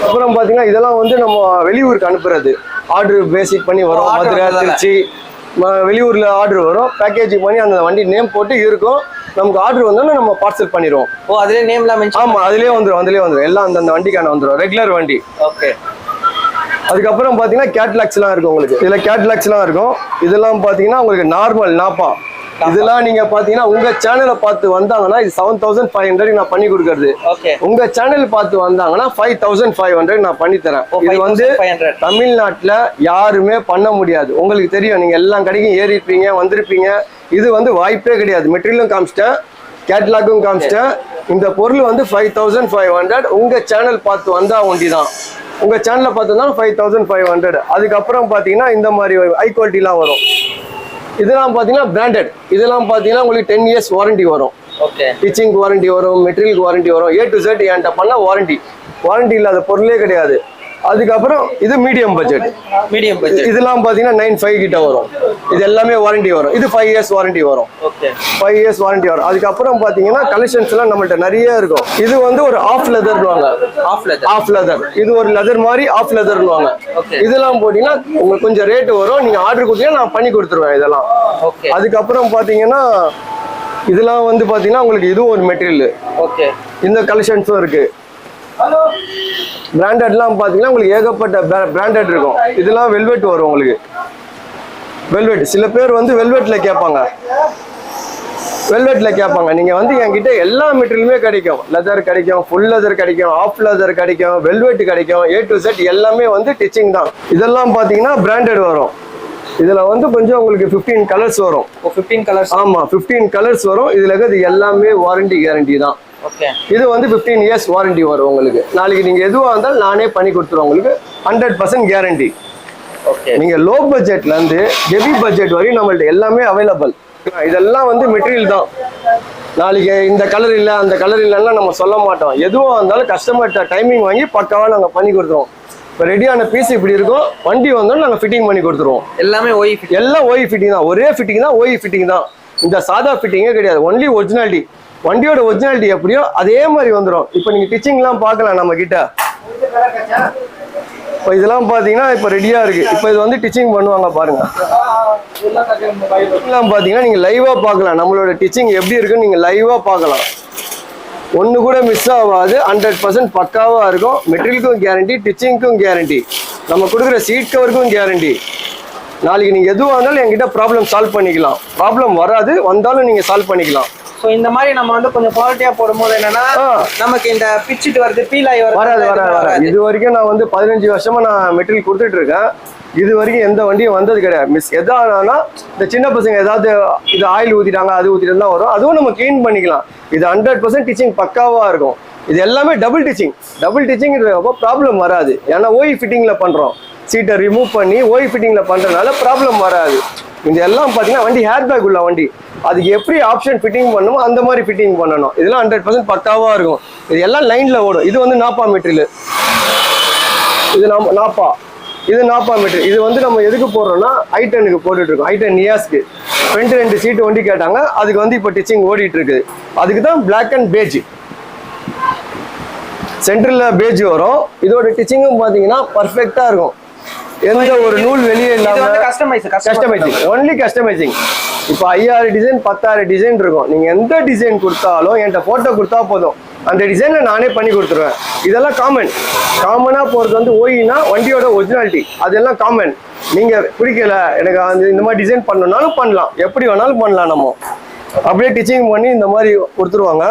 அப்புறம் பார்த்தீங்கன்னா இதெல்லாம் வந்து நம்ம வெளியூருக்கு அனுப்புறது. ஆர்டர் பேசிக் பண்ணி வரும். மதுரை. திருச்சி வெளியூர்ல ஆர்டர் வரும். பேக்கேஜிங் பண்ணி அந்த வண்டி நேம் போட்டு இருக்கும். நமக்கு ஆர்டர் வந்தோன்னா நம்ம பார்சல் பண்ணிடுவோம். ஓ அதுல நேம்லாம் மென்ஷன் ஆமா அதுலயே வந்துடும் அதுலயே வந்துடும் எல்லாம் அந்த அந்த வண்டிக்கான வந்துடும் ரெகுலர் வண்டி. ஓகே அதுக்கப்புறம் பார்த்தீங்கன்னா கேட்லாக்ஸ்லாம் இருக்கும் உங்களுக்கு. இதில் கேட்லாக்ஸ்லாம் இருக்கும். இதெல்லாம் பார்த்தீங்கன்னா உங்களுக்கு நார்மல் நாப்பா இதெல்லாம் நீங்க பார்த்தீங்கன்னா உங்க சேனலை பார்த்து வந்தாங்கன்னா இது செவன் தௌசண்ட் ஃபைவ் ஹண்ட்ரட் நான் பண்ணி கொடுக்கறது. உங்க சேனல் பார்த்து வந்தாங்கன்னா ஃபைவ் தௌசண்ட் ஃபைவ் ஹண்ட்ரட் நான் பண்ணி தரேன். இது வந்து 5,500. தமிழ்நாட்டுல யாருமே பண்ண முடியாது. உங்களுக்கு தெரியும் நீங்க எல்லா கடைக்கும் ஏறி இருப்பீங்க வந்திருப்பீங்க. இது வந்து வாய்ப்பே கிடையாது. மெட்டீரியலும் காமிச்சிட்டேன் கேட்லாக்கும் காமிச்சிட்டேன். இந்த பொருள் வந்து ஃபைவ் தௌசண்ட் ஃபைவ் ஹண்ட்ரட் உங்க சேனல் பார்த்து வந்தா ஒண்டி தான் உங்க சேனலை பார்த்து தான் ஃபைவ் தௌசண்ட் ஃபைவ் ஹண்ட்ரட் அதுக்கப்புறம் பார்த்தீங்கன்னா இந்த மாதிரி ஹை குவாலிட்டிலாம் வரும். இதெல்லாம் பார்த்தீங்கன்னா பிராண்டட் இதெல்லாம் பார்த்தீங்கன்னா உங்களுக்கு டென் இயர்ஸ் வாரண்டி வரும். ஓகே டீச்சிங் வாரண்டி வரும் மெட்டீரியலுக்கு வாரண்டி வரும். ஏ டு செட் என்கிட்ட பண்ண வாரண்டி வாரண்டி இல்லாத பொருளே கிடையாது. அதுக்கப்புறம் இது மீடியம் பட்ஜெட் மீடியம் பட்ஜெட் இதெல்லாம் பார்த்தீங்கன்னா நைன் ஃபைவ் கிட்ட வரும். இது எல்லாமே வாரண்டி வரும். இது ஃபைவ் இயர்ஸ் வாரண்டி வரும். ஃபைவ் இயர்ஸ் வாரண்டி வரும். அதுக்கப்புறம் பார்த்தீங்கன்னா கலெக்ஷன்ஸ் எல்லாம் நம்மள்ட்ட நிறைய இருக்கும். இது வந்து ஒரு ஆஃப் லெதர்னுவாங்க ஆஃப் லெதர் ஆஃப் லெதர் இது ஒரு லெதர் மாதிரி ஆஃப் லெதர்னுவாங்க. இதெல்லாம் போட்டீங்கன்னா உங்களுக்கு கொஞ்சம் ரேட் வரும். நீங்க ஆர்டர் கொடுத்தீங்கன்னா நான் பண்ணி கொடுத்துருவேன் இதெல்லாம். அதுக்கப்புறம் பார்த்தீங்கன்னா இதெல்லாம் வந்து பார்த்தீங்கன்னா உங்களுக்கு இதுவும் ஒரு மெட்டீரியல் ஓகே இந்த கலெக்ஷன்ஸும் இருக்கு. பிராண்டட்லாம் பார்த்தீங்கன்னா உங்களுக்கு ஏகப்பட்ட பிராண்டட் இருக்கும். இதெல்லாம் வெல்வெட் வரும் உங்களுக்கு. வெல்வெட் சில பேர் வந்து வெல்வெட்ல கேட்பாங்க. வெல்வெட்ல கேட்பாங்க. நீங்க வந்து என்கிட்ட எல்லா மெட்டீரியலுமே கிடைக்கும். லெதர் கிடைக்கும் ஃபுல் லெதர் கிடைக்கும் ஆஃப் லெதர் கிடைக்கும் வெல்வெட் கிடைக்கும் ஏ டு செட் எல்லாமே வந்து டிச்சிங் தான். இதெல்லாம் பார்த்தீங்கன்னா பிராண்டட் வரும். இதுல வந்து கொஞ்சம் உங்களுக்கு 15 கலர்ஸ் வரும். 15 கலர்ஸ் ஆமா 15 கலர்ஸ் வரும். இதுல இருக்கிறது எல்லாமே வாரண்டி கேரண்டி தான். இது வந்து 15 இயர்ஸ் வாரண்டி வரும் உங்களுக்கு. நாளைக்கு நீங்க எதுவா இருந்தாலும் நானே பண்ணி கொடுத்துருவேன் உங்களுக்கு. ஹண்ட்ரட் பர்சன்ட் கேரண்டி ஓகே நீங்க லோ பட்ஜெட்ல இருந்து ஹெவி பட்ஜெட் வரையும் நம்மள்ட்ட எல்லாமே அவைலபிள் இதெல்லாம் வந்து மெட்டீரியல் தான். நாளைக்கு இந்த கலர் இல்லை அந்த கலர் இல்லைன்னா நம்ம சொல்ல மாட்டோம். எதுவாக இருந்தாலும் கஸ்டமர்கிட்ட டைமிங் வாங்கி பக்காவாக நாங்கள் பண்ணி கொடுத்துருவோம். இப்போ ரெடியான பீஸ் இப்படி இருக்கும். வண்டி வந்தாலும் நாங்கள் ஃபிட்டிங் பண்ணி கொடுத்துருவோம். எல்லாமே ஒய் எல்லாம் ஓய் ஃபிட்டிங் தான். ஒரே ஃபிட்டிங் தான் ஓய் ஃபிட்டிங் தான். இந்த சாதா ஃபிட்டிங்கே கிடையாது. ஒன்லி ஒரிஜினாலிட்டி வண்டியோட ஒரிஜினாலிட்டி எப்படியோ அதே மாதிரி வந்துடும் இப்போ நீங்கள் டிச்சிங்லாம் பார்க்கலாம் நம்ம கிட்ட இப்போ இதெல்லாம் பார்த்தீங்கன்னா இப்போ ரெடியாக இருக்குது இப்போ இது வந்து டிச்சிங் பண்ணுவாங்க பாருங்கள் இதெல்லாம் பார்த்தீங்கன்னா நீங்கள் லைவாக பார்க்கலாம். நம்மளோட டிச்சிங் எப்படி இருக்குன்னு நீங்கள் லைவாக பார்க்கலாம். ஒன்று கூட மிஸ் ஆகாது. ஹண்ட்ரட் பர்சன்ட் பக்காவாக இருக்கும். மெட்டீரியலுக்கும் கேரண்டி டிச்சிங்க்கும் கேரண்டி நம்ம கொடுக்குற சீட் கவருக்கும் கேரண்டி நாளைக்கு நீங்கள் எதுவாக இருந்தாலும் என்கிட்ட ப்ராப்ளம் சால்வ் பண்ணிக்கலாம். ப்ராப்ளம் வராது. வந்தாலும் நீங்கள் சால்வ் பண்ணிக்கலாம். சோ இந்த மாதிரி நம்ம வந்து கொஞ்சம் குவாலிட்டியா போடும்போது என்னன்னா. நமக்கு இந்த பிச்சுட்டு வருது பீல் ஆகி வருது வராது வராது. வராது. இது வரைக்கும் நான் வந்து பதினஞ்சு வருஷமா நான் மெட்டீரியல் கொடுத்துட்டு இருக்கேன். இது வரைக்கும் எந்த வண்டியும் வந்தது கிடையாது. மிஸ் எதானா இந்த சின்ன பசங்க ஏதாவது இது ஆயில் ஊத்திட்டாங்க அது ஊத்திட்டு தான் வரும். அதுவும் நம்ம க்ளீன் பண்ணிக்கலாம். இது ஹண்ட்ரட் பர்சன்ட் டிச்சிங் பக்காவா இருக்கும். இது எல்லாமே double stitching double stitching problem வராது. ஏன்னா ஓய் ஃபிட்டிங்ல பண்றோம். சீட்டை ரிமூவ் பண்ணி ஓய் ஃபிட்டிங்கில் பண்ணுறதுனால ப்ராப்ளம் வராது. இந்த எல்லாம் பார்த்தீங்கன்னா வண்டி ஹேர் பேக் உள்ள வண்டி. அதுக்கு எப்படி ஆப்ஷன் ஃபிட்டிங் பண்ணணுமோ அந்த மாதிரி ஃபிட்டிங் பண்ணணும். இதெல்லாம் ஹண்ட்ரட் பர்சன்ட் பக்காவாக இருக்கும். இது எல்லாம் லைனில் ஓடும். இது வந்து நாப்பா மெட்டீரியல் இது நம்ம நாப்பா. இது நாப்பா மெட்டீரியல் இது வந்து நம்ம எதுக்கு போடுறோம்னா ஐடனுக்கு போட்டுட்டு இருக்கோம். ஐடன் நியாஸ்க்கு ஃப்ரண்ட் ரெண்டு சீட்டு வண்டி கேட்டாங்க. அதுக்கு வந்து இப்போ டிச்சிங் ஓடிட்டு இருக்குது. அதுக்கு தான் பிளாக் அண்ட் பேஜ் சென்டரில் பேஜ் வரும். இதோட டிச்சிங்கும் பார்த்தீங்கன்னா பர்ஃபெக்டாக இருக்கும். எந்த ஒரு நூல் வெளியே இல்லாமல் கஸ்டமைஸ் கஸ்டமைசிங் ஒன்லி கஸ்டமைசிங் இப்போ ஐயாயிரம் டிசைன் பத்தாயிரம் டிசைன் இருக்கும். நீங்கள் எந்த டிசைன் கொடுத்தாலும் என்கிட்ட ஃபோட்டோ கொடுத்தா போதும். அந்த டிசைனை நானே பண்ணி கொடுத்துருவேன். இதெல்லாம் காமன் காமனாக போகிறது வந்து ஓயினா வண்டியோட ஒரிஜினாலிட்டி அதெல்லாம் காமன் நீங்கள் பிடிக்கல எனக்கு அந்த இந்த மாதிரி டிசைன் பண்ணணும்னாலும் பண்ணலாம். எப்படி வேணாலும் பண்ணலாம் நம்ம. அப்படியே டிச்சிங் பண்ணி இந்த மாதிரி கொடுத்துருவாங்க.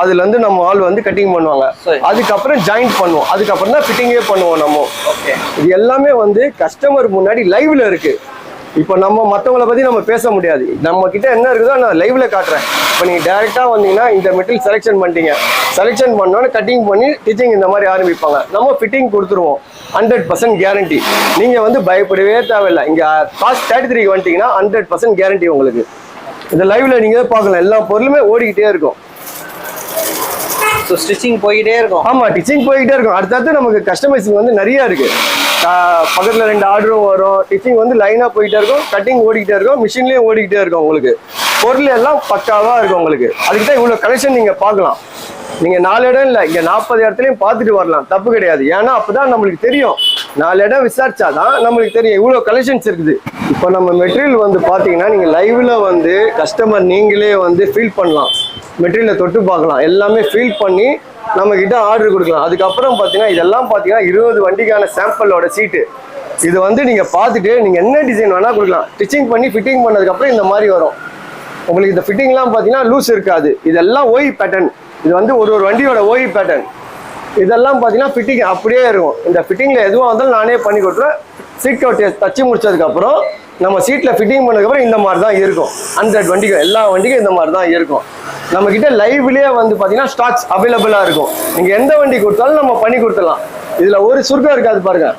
அதுல இருந்து நம்ம ஆள் வந்து கட்டிங் பண்ணுவாங்க. அதுக்கப்புறம் ஜாயிண்ட் பண்ணுவோம். அதுக்கப்புறம் தான் ஃபிட்டிங்கே பண்ணுவோம் நம்ம. ஓகே இது எல்லாமே வந்து கஸ்டமர் முன்னாடி லைவ்ல இருக்கு. இப்போ நம்ம மற்றவங்கள பற்றி நம்ம பேச முடியாது. நம்ம கிட்ட என்ன இருக்குதோ நான் லைவ்ல காட்டுறேன். இப்போ நீங்கள் டேரெக்டாக வந்தீங்கன்னா இந்த மெட்டீரியல் செலெக்ஷன் பண்ணிட்டீங்க. செலெக்ஷன் பண்ணோன்னு கட்டிங் பண்ணி ஸ்டிச்சிங் இந்த மாதிரி ஆரம்பிப்பாங்க. நம்ம ஃபிட்டிங் கொடுத்துருவோம். ஹண்ட்ரட் பர்சன்ட் கேரண்டி நீங்கள் வந்து பயப்படவே தேவையில்லை. இங்கே காஸ்ட் தேர்ட்டி த்ரீக்கு வந்துட்டீங்கன்னா ஹண்ட்ரட் பர்சன்ட் கேரண்டி உங்களுக்கு. இந்த லைவ்ல நீங்கள் பார்க்கலாம்? எல்லா பொருளுமே ஓடிக்கிட்டே இருக்கும். ஸோ ஸ்டிச்சிங் போயிட்டே இருக்கும். ஆமாம் ஸ்டிச்சிங் போய்கிட்டே இருக்கும். அடுத்தது நமக்கு கஸ்டமைசிங் வந்து நிறையா இருக்குது பக்கத்தில் ரெண்டு ஆர்டரும் வரும். டிச்சிங் வந்து லைனாக போயிட்டே இருக்கும். கட்டிங் ஓடிக்கிட்டே இருக்கும். மிஷின்லேயும் ஓடிக்கிட்டே இருக்கும் உங்களுக்கு. பொருள் எல்லாம் பக்காவாக இருக்கும் உங்களுக்கு. அதுக்கு தான் இவ்வளோ கலெக்ஷன் நீங்கள் பார்க்கலாம். நீங்கள் நாலு இடம் இல்லை இங்கே நாற்பது இடத்துலையும் பார்த்துட்டு வரலாம். தப்பு கிடையாது. ஏன்னா அப்பதான் நம்மளுக்கு தெரியும். நாலு இடம் விசாரிச்சாதான் நம்மளுக்கு தெரியும். இவ்வளோ கலெக்ஷன்ஸ் இருக்குது. இப்போ நம்ம மெட்டீரியல் வந்து பார்த்தீங்கன்னா நீங்கள் லைவில் வந்து கஸ்டமர் நீங்களே வந்து ஃபீல் பண்ணலாம். மெட்டீரியலை தொட்டு பார்க்கலாம். எல்லாமே ஃபீல் பண்ணி நம்மக்கிட்ட ஆர்டர் கொடுக்கலாம். அதுக்கப்புறம் பார்த்தீங்கன்னா இதெல்லாம் பார்த்தீங்கன்னா இருபது வண்டிக்கான சாம்பிளோட சீட்டு இது வந்து நீங்கள் பார்த்துட்டு நீங்கள் என்ன டிசைன் வேணால் கொடுக்கலாம். ஸ்டிச்சிங் பண்ணி ஃபிட்டிங் பண்ணதுக்கப்புறம் இந்த மாதிரி வரும். உங்களுக்கு இந்த ஃபிட்டிங்லாம் பார்த்தீங்கன்னா லூஸ் இருக்காது. இதெல்லாம் ஓய் பேட்டர்ன் இது வந்து ஒரு ஒரு வண்டியோட ஓய் பேட்டர்ன் இதெல்லாம் பார்த்தீங்கன்னா ஃபிட்டிங் அப்படியே இருக்கும். இந்த ஃபிட்டிங்கில் எதுவாக வந்தாலும் நானே பண்ணி கொடுத்துருவேன். சீட் கவர் தச்சு முடிச்சதுக்கப்புறம் நம்ம சீட்டில் ஃபிட்டிங் பண்ணதுக்கப்புறம் இந்த மாதிரி தான் இருக்கும். ஹண்ட்ரட் வண்டிக்கும் எல்லா வண்டிக்கும் இந்த மாதிரி தான் இருக்கும் நம்மக்கிட்ட லைவ்லேயே வந்து பார்த்தீங்கன்னா ஸ்டாக்ஸ் அவைலபிளாக இருக்கும். நீங்கள் எந்த வண்டி கொடுத்தாலும் நம்ம பண்ணி கொடுத்துடலாம். இதில் ஒரு சுருக்கம் இருக்காது பாருங்கள்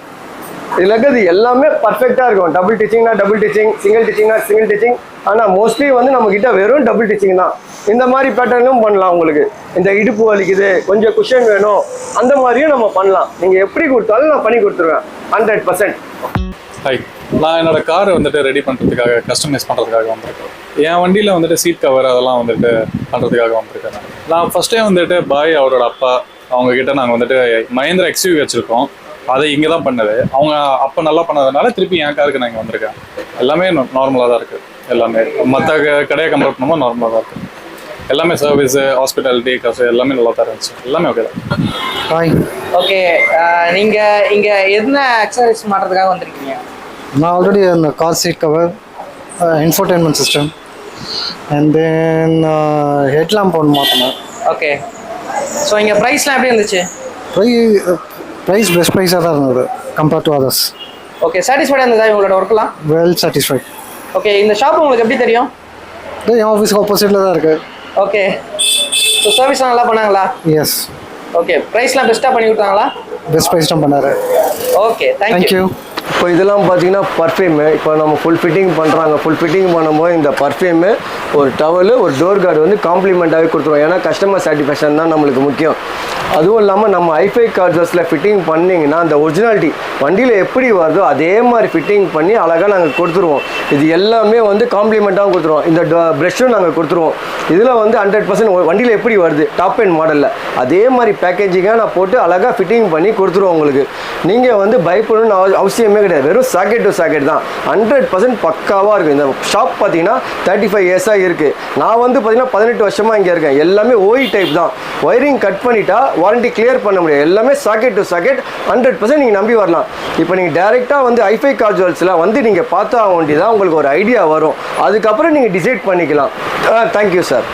இதில் இருக்கிறது எல்லாமே பர்ஃபெக்டாக இருக்கும். டபுள் டீச்சிங்னா டபுள் டீச்சிங் சிங்கிள் டீச்சிங்னா சிங்கிள் டீச்சிங் ஆனால் மோஸ்ட்லி வந்து நம்மக்கிட்ட வெறும் டபுள் டீச்சிங் தான். இந்த மாதிரி பேட்டர்னும் பண்ணலாம் உங்களுக்கு. இந்த இடுப்பு வலிக்குது கொஞ்சம் குஷன் வேணும். அந்த மாதிரியும் நம்ம பண்ணலாம். நீங்கள் எப்படி கொடுத்தாலும் நான் பண்ணி கொடுத்துருவேன். ஹண்ட்ரட் பர்சன்ட் ஹை நான் என்னோட காரை வந்துட்டு ரெடி பண்ணுறதுக்காக கஸ்டமைஸ் பண்ணுறதுக்காக வந்திருக்கேன். என் வண்டியில் வந்துட்டு சீட் கவர் அதெல்லாம் வந்துட்டு பண்ணுறதுக்காக வந்திருக்கேன் நான். ஃபஸ்ட்டே வந்துட்டு பாய் அவரோட அப்பா அவங்கக்கிட்ட நாங்கள் வந்துட்டு மஹேந்திரா எக்ஸ்யூவி வச்சுருக்கோம். அதை இங்கே தான் பண்ணது. அவங்க அப்போ நல்லா பண்ணதுனால திருப்பி என் காருக்கு நான் இங்கே வந்திருக்கேன். எல்லாமே நார்மலாக தான் இருக்குது எல்லாமே மற்ற கடையை கம்பேர் பண்ணும்போது நார்மலாக தான் இருக்குது எல்லாமே சர்வீஸு ஹாஸ்பிட்டாலிட்டி காசு எல்லாமே நல்லா தான் இருந்துச்சு. எல்லாமே ஓகே தான். ஹாய் ஓகே நீங்க இங்க என்ன எக்ஸசைஸ் மாட்டுறதுக்காக வந்திருக்கீங்க? நான் ஆல்ரெடி அந்த car seat cover infotainment system and then head lamp ஒன்று மாற்றணும் ஓகே ஸோ இங்க ப்ரைஸ்லாம் எப்படி இருந்துச்சு? ப்ரை ப்ரைஸ் பெஸ்ட் ப்ரைஸாக தான் இருந்தது கம்பேர்ட் டு அதர்ஸ் ஓகே சாட்டிஸ்ஃபைடாக இருந்ததா உங்களோட ஒர்க்லாம் வெல் சாட்டிஸ்ஃபைட் ஓகே இந்த ஷாப் உங்களுக்கு எப்படி தெரியும்? இது என் ஆஃபீஸ்க்கு ஆப்போசிட்டில் தான் இருக்குது ஓகே ஸோ சர்வீஸ்லாம் நல்லா பண்ணாங்களா? எஸ் ஓகே ப்ரைஸ்லாம் பெஸ்ட்டாக பண்ணி கொடுத்தாங்களா? பெஸ்ட் ப்ரைஸ் தான் பண்ணாரு ஓகே தேங்க்யூ இப்போ இதெல்லாம் பார்த்தீங்கன்னா பர்ஃப்யூமு இப்போ நம்ம ஃபுல் ஃபிட்டிங் பண்ணுறாங்க ஃபுல் ஃபிட்டிங் பண்ணும்போது இந்த பர்ஃப்யூமு ஒரு டவலு ஒரு டோர் கார்டு வந்து காம்ப்ளிமெண்ட்டாகவே கொடுத்துருவோம் ஏன்னா கஸ்டமர் சாட்டிஸ்ஃபேக்ஷன் தான் நம்மளுக்கு முக்கியம். அதுவும் இல்லாமல் நம்ம ஐஃபை கார்ட்ஸில் ஃபிட்டிங் பண்ணிங்கன்னா அந்த ஒரிஜினாலிட்டி வண்டியில் எப்படி வருதோ அதே மாதிரி ஃபிட்டிங் பண்ணி அழகாக நாங்கள் கொடுத்துருவோம். இது எல்லாமே வந்து காம்ப்ளிமெண்ட்டாகவும் கொடுத்துருவோம். இந்த ப்ரெஷ்ஷும் நாங்கள் கொடுத்துருவோம். இதில் வந்து ஹண்ட்ரட் பர்சன்ட் வண்டியில் எப்படி வருது? டாப் அண்ட் மாடலில் அதே மாதிரி பேக்கேஜிங்காக நான் போட்டு அழகாக ஃபிட்டிங் பண்ணி கொடுத்துருவோம் உங்களுக்கு. நீங்கள் வந்து பயப்படணும்னு அவ- அவசியமே கிடையாது. வெறும் சாக்கெட் டு சாக்கெட் தான். ஹண்ட்ரட் பர்சன்ட் பக்காவாக இருக்கும். இந்த ஷாப் பார்த்தீங்கன்னா தேர்ட்டி ஃபைவ் இயர்ஸாக இருக்குது நான் வந்து பார்த்தீங்கன்னா பதினெட்டு வருஷமாக இங்கே இருக்கேன். எல்லாமே ஓய் டைப் தான். ஒயரிங் கட் பண்ணிட்டா வாரண்டி கிளியர் பண்ண முடியாது. எல்லாமே socket to socket hundred percent நீங்கள் நம்பி வரலாம். இப்போ நீங்கள் டேரெக்டாக வந்து ஐஃபை கார் ஜுவல்ஸ்லாம் வந்து நீங்கள் பார்த்தா வேண்டி தான் உங்களுக்கு ஒரு ஐடியா வரும். அதுக்கப்புறம் நீங்கள் டிசைட் பண்ணிக்கலாம். Thank you sir